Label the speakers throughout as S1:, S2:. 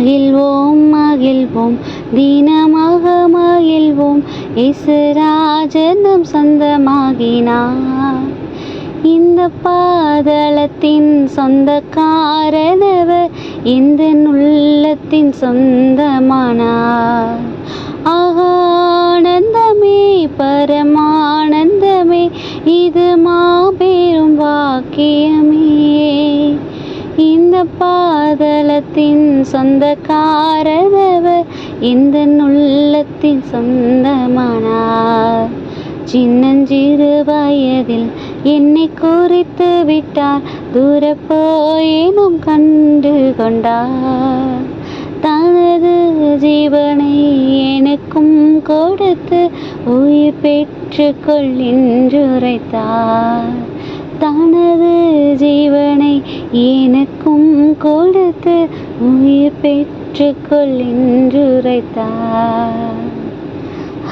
S1: மகிழ்வோம் மகிழ்வோம். தினமாக மகிழ்வோம். இசுராஜனம் சொந்தமாகினார். இந்த பாதளத்தின் சொந்தக்காரனவர் இந்த உள்ளத்தின் சொந்தமானார். ஆனந்தமே பரமானந்தமே இது மாபெரும் வாக்கியமே. பாதலத்தின் பாதளத்தின் சொந்தக்காரனவர் இந்த உள்ளத்தின் சொந்தமானார். சின்னஞ்சிறு வயதில் என்னை குறித்து விட்டார் தூர போயினும் கண்டு கொண்டார். தனது ஜீவனை எனக்கும் கொடுத்து உயிர் பெற்றுக்கொள் என்றுரைத்தார். தனது ஜீவனை எனக்கும் கொடுத்து உயிர் பெற்றுக்கொள் என்றுரைத்தார்.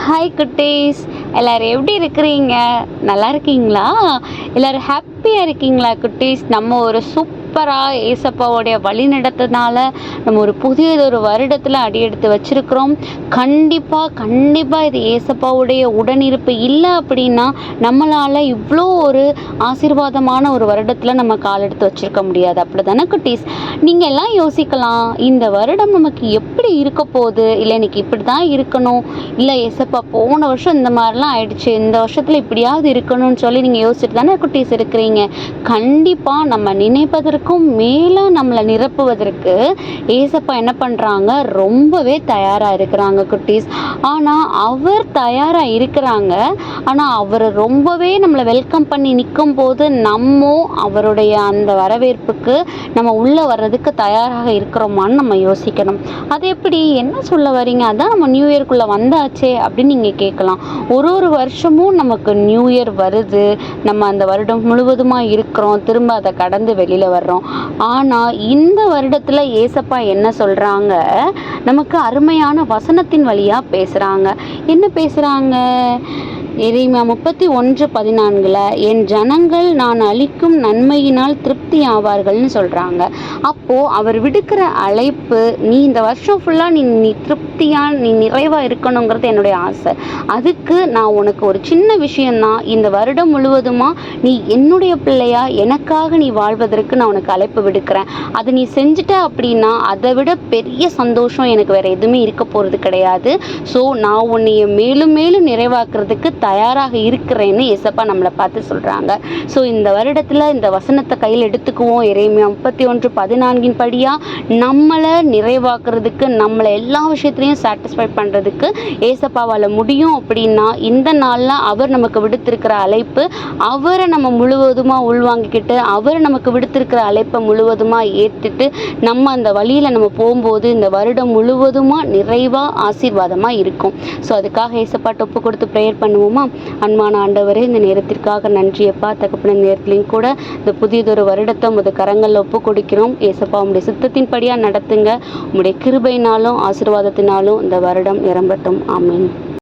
S1: ஹாய் குட்டீஸ். எல்லோரும் எப்படி இருக்கிறீங்க? நல்லா இருக்கீங்களா? எல்லோரும் ஹாப்பியாக இருக்கீங்களா குட்டீஸ்? நம்ம ஒரு சூப்பர் சூப்பராக ஏசப்பாவோடைய வழிநடத்தினால நம்ம ஒரு புதியதொரு வருடத்தில் அடியெடுத்து வச்சுருக்கிறோம். கண்டிப்பாக கண்டிப்பாக இது ஏசப்பாவுடைய உடனிருப்பு இல்லை அப்படின்னா நம்மளால் இவ்வளோ ஒரு ஆசீர்வாதமான ஒரு வருடத்தில் நம்ம கால் எடுத்து வச்சுருக்க முடியாது. அப்படி தானே குட்டீஸ்? நீங்கள் எல்லாம் யோசிக்கலாம் இந்த வருடம் நமக்கு எப்படி இருக்க போகுது? இல்லை இன்னைக்கு இப்படி தான் இருக்கணும். இல்லை ஏசப்பா போன வருஷம் இந்த மாதிரிலாம் ஆயிடுச்சு இந்த வருஷத்தில் இப்படியாவது இருக்கணும்னு சொல்லி நீங்கள் யோசிச்சுட்டு தானே குட்டீஸ் இருக்கிறீங்க. கண்டிப்பாக நம்ம நினைப்பதற்கு நினைப்பதற்கும் மேலும் நம்மளை நிரப்புவதற்கு ஏசப்பா என்ன பண்ணுறாங்க ரொம்பவே தயாராக இருக்கிறாங்க குட்டீஸ். ஆனால் அவர் தயாராக இருக்கிறாங்க. ஆனால் அவர் ரொம்பவே நம்மளை வெல்கம் பண்ணி நிற்கும் போது நம்ம அவருடைய அந்த வரவேற்புக்கு நம்ம உள்ளே வர்றதுக்கு தயாராக இருக்கிறோமான்னு நம்ம யோசிக்கணும். அது எப்படி? என்ன சொல்ல வரீங்க அதான் நம்ம நியூ இயர்க்குள்ளே வந்தாச்சே அப்படின்னு நீங்கள் கேட்கலாம். ஒரு ஒரு வருஷமும் நமக்கு நியூ இயர் வருது. நம்ம அந்த வருடம் முழுவதுமாக இருக்கிறோம். திரும்ப அதை கடந்து வெளியில் வர்றோம். ஆனால் இந்த வருடத்தில் ஏசப்பா என்ன சொல்கிறாங்க நமக்கு அருமையான வசனத்தின் வழியாக பேசுகிறாங்க என்ன பேசுகிறாங்க எரேமியா முப்பத்தி ஒன்று பதினான்கில் என் ஜனங்கள் நான் அளிக்கும் நன்மையினால் திருப்தி ஆவார்கள்னு சொல்கிறாங்க அப்போது அவர் விடுக்கிற அழைப்பு நீ இந்த வருஷம் ஃபுல்லாக நீ நீ திருப்தியாக நீ நிறைவாக இருக்கணுங்கிறது என்னுடைய ஆசை. அதுக்கு நான் உனக்கு ஒரு சின்ன விஷயந்தான் இந்த வருடம் முழுவதுமாக நீ என்னுடைய பிள்ளையா எனக்காக நீ வாழ்வதற்கு நான் உனக்கு அழைப்பு விடுக்கிறேன். அதை நீ செஞ்சுட்ட அப்படின்னா அதை விட பெரிய சந்தோஷம் எனக்கு வேறு எதுவுமே இருக்க போகிறது கிடையாது. ஸோ நான் உன்னைய மேலும் மேலும் நிறைவாக்குறதுக்கு தயாராக இருக்கிறேன்னு எசப்பா நம்மளை பார்த்து சொல்கிறாங்க ஸோ இந்த வருடத்தில் இந்த வசனத்தை கையில் எடுத்து எடுத்துக்குவோம். இறைமை முப்பத்தி ஒன்று பதினான்கின் படியாக நம்மளை நிறைவாக்குறதுக்கு நம்மளை எல்லா விஷயத்துலையும் சாட்டிஸ்ஃபை பண்ணுறதுக்கு ஏசப்பாவால் முடியும் அப்படின்னா இந்த நாளில் அவர் நமக்கு விடுத்திருக்கிற அழைப்பு அவரை நம்ம முழுவதுமாக உள்வாங்கிக்கிட்டு அவர் நமக்கு விடுத்திருக்கிற அழைப்பை முழுவதுமாக ஏற்றுட்டு நம்ம அந்த வழியில் நம்ம போகும்போது இந்த வருடம் முழுவதுமாக நிறைவாக ஆசீர்வாதமாக இருக்கும். ஸோ அதுக்காக ஏசப்பாட்டு ஒப்பு கொடுத்து ப்ரேயர் பண்ணுவோமா? அன்பான ஆண்டவரே இந்த நேரத்திற்காக நன்றியப்பா. தகப்பன நேரத்துலையும் கூட இந்த புதியதொரு வருடம் வருடத்தை உமது கரங்களில் ஒப்பு கொடுக்கிறோம் ஏசப்பா உங்களுடைய சித்தத்தின்படியாக நடத்துங்க. உங்களுடைய கிருபையினாலும் ஆசீர்வாதத்தினாலும் இந்த வருடம் நிரம்பட்டும். ஆமீன்.